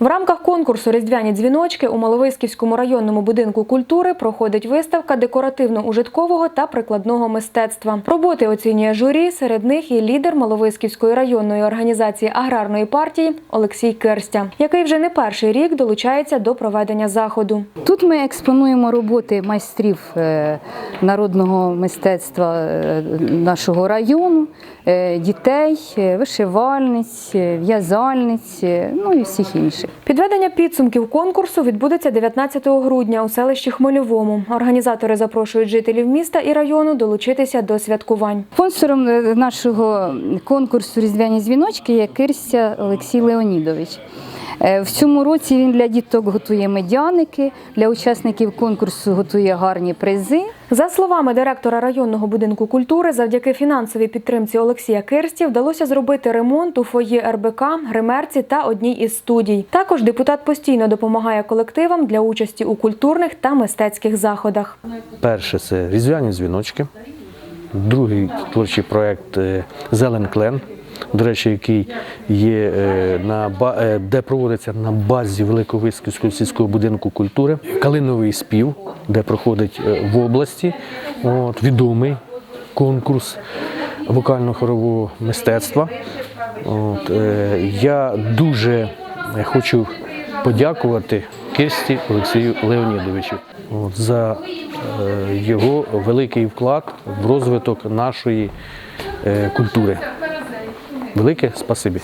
В рамках конкурсу Різдвяні дзвіночки у Маловиськівському районному будинку культури проходить виставка декоративно-ужиткового та прикладного мистецтва. Роботи оцінює журі. Серед них і лідер Маловиськівської районної організації аграрної партії Олексій Керстя, який вже не перший рік долучається до проведення заходу. Тут ми експонуємо роботи майстрів е, народного мистецтва е, нашого району, е, дітей, вишивальниць, в'язальниць, ну і всіх інших. Підведення підсумків конкурсу відбудеться 19 грудня у селищі Хмельовому. Організатори запрошують жителів міста і району долучитися до святкувань. Спонсором е, нашого конкурсу Різдвяні дзвіночки є Кирся Олексій Леонідович. Е, В цьому році він для діток готує медяники, для учасників конкурсу готує гарні призи. За словами директора районного будинку культури, завдяки фінансовій підтримці Олексія Кирсті вдалося зробити ремонт у фоє РБК, гримерці та одній із студій. Також депутат постійно допомагає колективам для участі у культурних та мистецьких заходах. Перше це різдвяні дзвіночки, другий творчий проєкт е, Зелен Клен, до речі, який є е, на е, де проводиться на базі Великовиськівського сільського будинку культури. Калиновий спів, де проходить е, в області от, відомий конкурс вокально-хорового мистецтва. От, я дуже хочу подякувати Кисті Олексію Леонідовичу от, за його великий вклад в розвиток нашої культури. Велике спасибі.